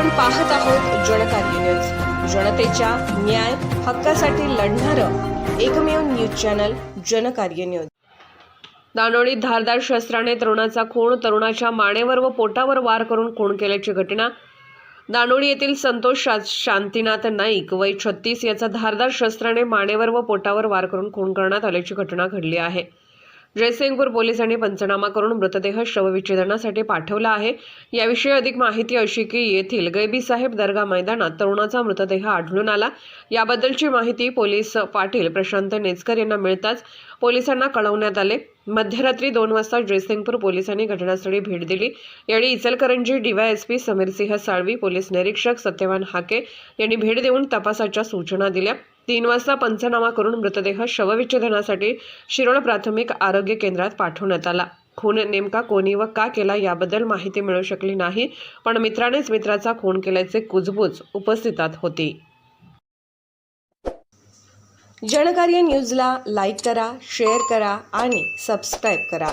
आपण पाहत आहोत जनकार्य न्यूज जनतेच्या न्याय हक्कासाठी लढणारं एकमेव न्यूज चॅनल जनकार्य न्यूज दानोळीत धारदार शस्त्राने तरुणाचा खून तरुणाच्या मानेवर व पोटावर वार करून खून केल्याची घटना. दानोळी येथील संतोष शा- शांतीनाथ नाईक वय छत्तीस याचा धारदार शस्त्राने मानेवर व पोटावर वार करून खून करण्यात आल्याची घटना घडली आहे. जयसिंगपूर पोलिसांनी पंचनामा करून मृतदेह शवविच्छेदनासाठी पाठवला आहे. याविषयी अधिक माहिती अशी की येथील गैबीसाहेब दर्गा मैदानात तरुणाचा मृतदेह आढळून आला. याबद्दलची माहिती पोलीस पाटील प्रशांत नेचकर यांना मिळताच पोलिसांना कळवण्यात आले. मध्यरात्री दोन वाजता जयसिंगपूर पोलिसांनी घटनास्थळी भेट दिली. यावेळी इचलकरंजी डीवायएसपी समीरसिंह साळवी पोलीस निरीक्षक सत्यवान हाके यांनी भेट देऊन तपासाच्या सूचना दिल्या. तीन वाजता पंचनामा करून मृतदेह शवविच्छेदनासाठी शिरोळ प्राथमिक आरोग्य केंद्रात पाठवण्यात आला. खून नेमका कोणी व का केला याबद्दल माहिती मिळू शकली नाही पण मित्रानेच मित्राचा खून केल्याचे कुजबूज उपस्थितात होती. जनकार्य न्यूजला लाईक करा शेअर करा आणि सबस्क्राईब करा.